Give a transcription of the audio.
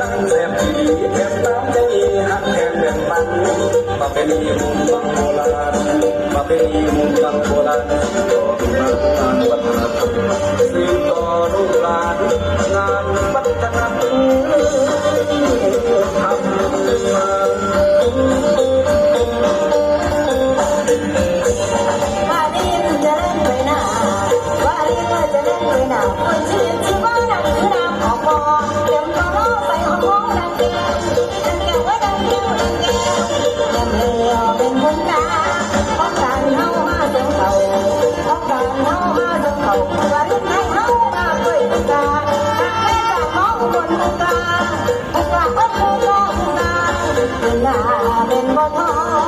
นั่งเสพทีเก็บน้ำใจหักแทนแบ่งปันมาเป็นยิมบังโบราณมาเป็นยิมบังโบราณต่อมาทางวัฒนธรรมสืบต่อรุ่งลานงานวัฒนธรรม 나는 뭐